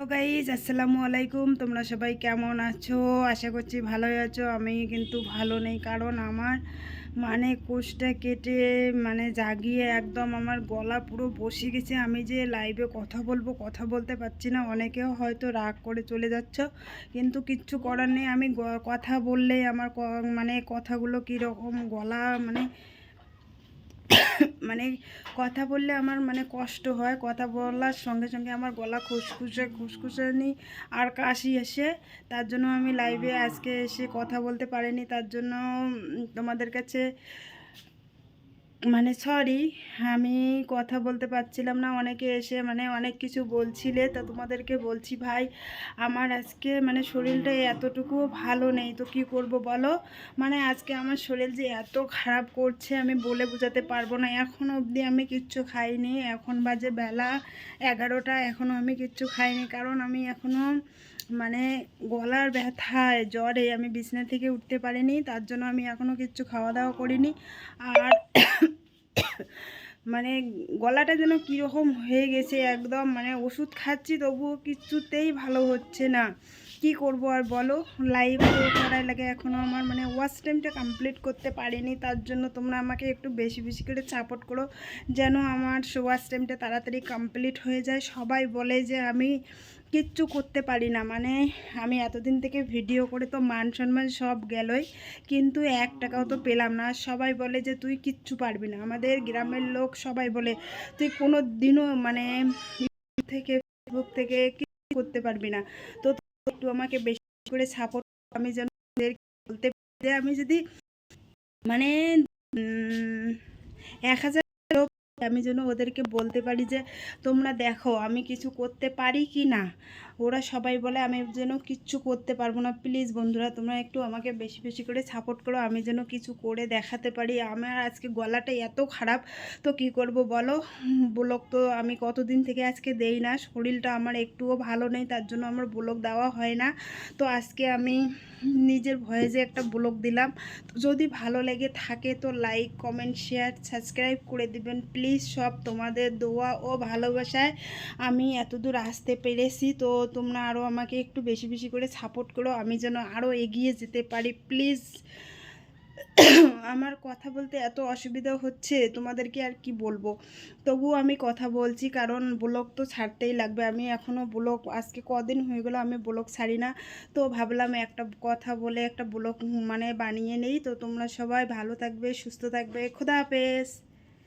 Guys আসসালামু আলাইকুম। তোমরা সবাই কেমন আছো? আশা করছি ভালোই আছো। আমি কিন্তু ভালো নেই, কারণ আমার মানে কোষটা কেটে মানে জাগিয়ে একদম আমার গলা পুরো বসে গেছে। আমি যে লাইভে কথা বলব, কথা বলতে পারছি না। অনেকেও হয়তো রাগ করে চলে যাচ্ছ, কিন্তু কিচ্ছু করার নেই। আমি কথা বললেই আমার মানে কথাগুলো কীরকম গলা মানে মানে কথা বললে আমার মানে কষ্ট হয়। কথা বলার সঙ্গে সঙ্গে আমার গলা খুসখুসে, খুসখুসানি আর কাশি এসে। তার জন্য আমি লাইভে আজকে এসে কথা বলতে পারিনি। তার জন্য তোমাদের কাছে মানে সরি আমি কথা বলতে পারছিলাম না। অনেকে এসে মানে অনেক কিছু বলছিলে। তা তোমাদেরকে বলছি ভাই, আমার আজকে মানে শরীরটা এতটুকুও ভালো নেই, তো কি করব বলো? মানে আজকে আমার শরীর যে এত খারাপ করছে, আমি বলে বোঝাতে পারব না। এখনও অবধি আমি কিচ্ছু খাইনি। এখন বাজে বেলা এগারোটা এখনও আমি কিচ্ছু খাইনি। কারণ আমি এখনও মানে গলার ব্যথায়, জ্বরে আমি বিছনা থেকে উঠতে পারিনি। তার জন্য আমি এখনও কিচ্ছু খাওয়া দাওয়া করিনি। আর মানে গলাটা যেন কীরকম হয়ে গেছে একদম মানে ওষুধ খাচ্ছি তবুও কিছুতেই ভালো হচ্ছে না। কি করব আর বলো? লাইভ করার লাগে এখনও আমার মানে ওয়াচ টাইমটা কমপ্লিট করতে পারিনি, তার জন্য তোমরা আমাকে একটু বেশি বেশি করে সাপোর্ট করো, যেন আমার ওয়াচ টাইমটা তাড়াতাড়ি কমপ্লিট হয়ে যায়। সবাই বলে যে আমি কিচ্ছু করতে পারি না মানে আমি এতদিন থেকে ভিডিও করে তো মান সম্মান সব গেলই, কিন্তু এক টাকাও তো পেলাম না। সবাই বলে যে তুই কিচ্ছু পারবি না। আমাদের গ্রামের লোক সবাই বলে, তুই কোনো দিনও মানে থেকে ফেসবুক থেকে করতে পারবি না। তো একটু আমাকে বেশি করে সাপোর্ট আমি যেন বলতে আমি যদি মানে এক হাজার আমি যেন ওদেরকে বলতে পারি যে, তোমরা দেখো, আমি কিছু করতে পারি কি না? ওরা সবাই বলে, আমি যেন কিচ্ছু করতে পারব না। প্লিজ বন্ধুরা, তোমরা একটু আমাকে বেশি বেশি করে সাপোর্ট করো। আমি যেন কিছু করে দেখাতে পারি। আমার আজকে গলাটা এত খারাপ। তো কি করব বলো? ব্লগ তো আমি কতদিন থেকে আজকে দেই না। শরীরটা আমার একটুও ভালো নেই, তার জন্য আমার ব্লগ দেওয়া হয় না। তো আজকে আমি নিজের ভয়েসে একটা ব্লগ দিলাম। যদি ভালো লেগে থাকে তো লাইক কমেন্ট শেয়ার সাবস্ক্রাইব করে দিবেন প্লিজ সব তোমাদের দোয়া ও ভালোবাসায় আমি এতদূর আসতে পেরেছি। তো তোমরা আরও আমাকে একটু বেশি বেশি করে সাপোর্ট করো। আমি যেন আরও এগিয়ে যেতে পারি। প্লিজ আমার কথা বলতে এত অসুবিধা হচ্ছে, তোমাদেরকে আর কি বলব? তবু আমি কথা বলছি, কারণ ব্লগ তো ছাড়তেই লাগবে। আমি এখনও ব্লগ, আজকে কদিন হয়ে গেলো আমি ব্লগ ছাড়ি না। তো ভাবলাম একটা কথা বলে একটা ব্লগ মানে বানিয়ে নেই। তো তোমরা সবাই ভালো থাকবে, সুস্থ থাকবে। খোদা হাফেজ।